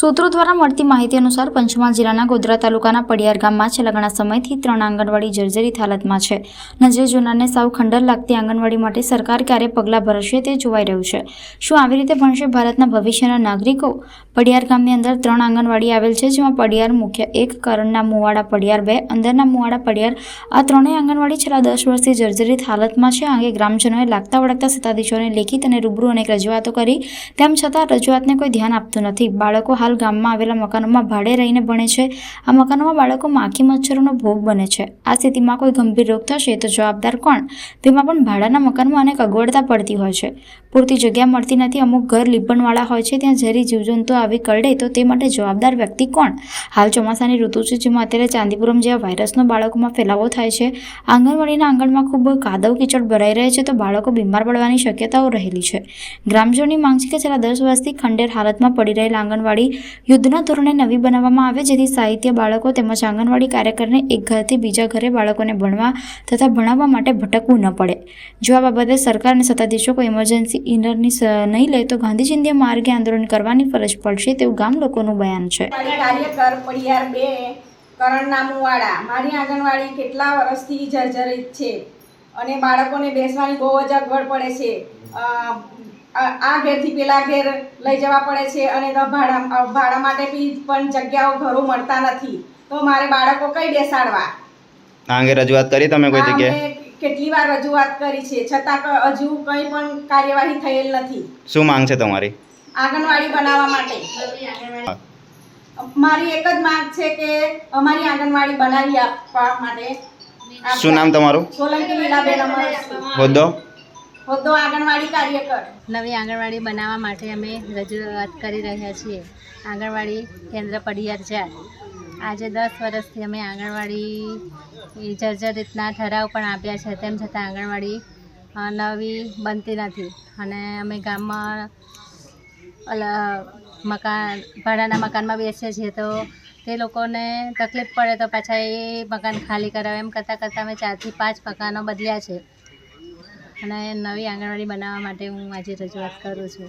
સૂત્રો દ્વારા મળતી માહિતી અનુસાર પંચમહાલ જિલ્લાના ગોધરા તાલુકાના પડિયાર ગામમાં છેલ્લા ઘણા સમયથી ત્રણ આંગણવાડી જર્જરિત હાલતમાં છે. નજરે જોનારને સાવ ખંડર લાગતી આંગણવાડી માટે સરકાર ક્યારે પગલાં ભરશે તે જોવાઈ રહ્યું છે. શું આવી રીતે ભણશે ભારતના ભવિષ્યના નાગરિકો? પડિયાર ગામની અંદર ત્રણ આંગણવાડી આવેલ છે, જેમાં પડિયાર મુખ્ય એક, કરણના મુવાડા પડિયાર બે, અંદરના મુવાડા પડિયાર. આ ત્રણેય આંગણવાડી છેલ્લા દસ વર્ષથી જર્જરિત હાલતમાં છે. આ અંગે ગ્રામજનોએ લાગતા વળગતા સત્તાધીશોને લેખિત અને રૂબરૂ અનેક રજૂઆતો કરી. તેમ છતાં રજૂઆતને કોઈ ધ્યાન આપતું નથી. બાળકો હાલ ગામમાં આવેલા મકાનોમાં ભાડે રહીને ભણે છે. આ મકાનોમાં બાળકો માખી મચ્છરોનો ભોગ બને છે. આ સ્થિતિમાં કોઈ ગંભીર રોગ થશે તો જવાબદાર કોણ? તેમાં પણ ભાડાના મકાનમાં અનેક અગવડતા પડતી હોય છે. પૂરતી જગ્યા મળતી નથી. અમુક ઘર લીંબણવાળા હોય છે. ત્યાં ઝેરી જીવજંતુ આવી કરડે તો તે માટે જવાબદાર વ્યક્તિ કોણ? હાલ ચોમાસાની ઋતુ છે જેમાં અત્યારે ચાંદીપુરમ જેવા વાયરસનો બાળકોમાં ફેલાવો થાય છે. આંગણવાડીના આંગણમાં ખૂબ કાદવ કીચડ ભરાઈ રહે છે તો બાળકો બીમાર પડવાની શક્યતાઓ રહેલી છે. ગ્રામજનોની માંગ છે કે છેલ્લા દસ વર્ષથી ખંડેર હાલતમાં પડી રહેલા આંગણવાડી યુદ્ધના ધોરણે નવી બનાવવામાં આવે, જેથી સાહિત્ય બાળકો તેમજ આંગણવાડી કાર્યકરને એક ઘરથી બીજા ઘરે બાળકોને ભણવા તથા ભણાવવા માટે ભટકવું ન પડે. જો આ બાબતે સરકાર અને સત્તાધીશો કોઈ ઇમરજન્સી ઇનરની નહીં લે, તો ગાંધી માર્ગે આંદોલન કરવાની ફરજ પડશે તેવું ગામ લોકોનું બયાન છે. કરણનામુવાળા મારી આંગણવાડી કેટલા વર્ષથી જર્જરિત છે અને બાળકોને બેસવાની બહુ જ અગવડ પડે છે. આ ઘેરથી પેલા ઘેર લઈ જવા પડે છે અને ભાડા ભાડા માટે બી પણ જગ્યાઓ ઘરો મળતા નથી. તો મારે બાળકો કઈ બેસાડવા? આ અંગે રજૂઆત કરી તમે કોઈ જગ્યાએ? કેટલી વાર રજૂઆત કરી છે છતાં હજુ કંઈ પણ કાર્યવાહી થયેલ નથી. શું માંગ છે તમારી? આંગણવાડી બનાવવા માટે. મારી એક જ માંગ છે કે અમારી આંગણવાડી બનાવી આપવા માટે. શું નામ તમારું? સોલંકી લીલાબેન અમારું. હોદ્દો? હોદ્દો આંગણવાડી કાર્યકર. નવી આંગણવાડી બનાવવા માટે અમે રજૂઆત કરી રહ્યા છીએ. આંગણવાડી કેન્દ્ર પડિયાર ચાર આજે દસ વર્ષથી અમે આંગણવાડી જર્જરિતના ઠરાવ પણ આપ્યા છે. તેમ છતાં આંગણવાડી નવી બનતી નથી. અને અમે ગામમાં મકાન, ભાડાના મકાનમાં બેસીએ છીએ તો તે લોકોને તકલીફ પડે તો પાછા એ મકાન ખાલી કરાવે. એમ કરતાં કરતાં અમે ચારથી પાંચ મકાનો બદલ્યા છે. અને નવી આંગણવાડી બનાવવા માટે હું આજે રજૂઆત કરું છું.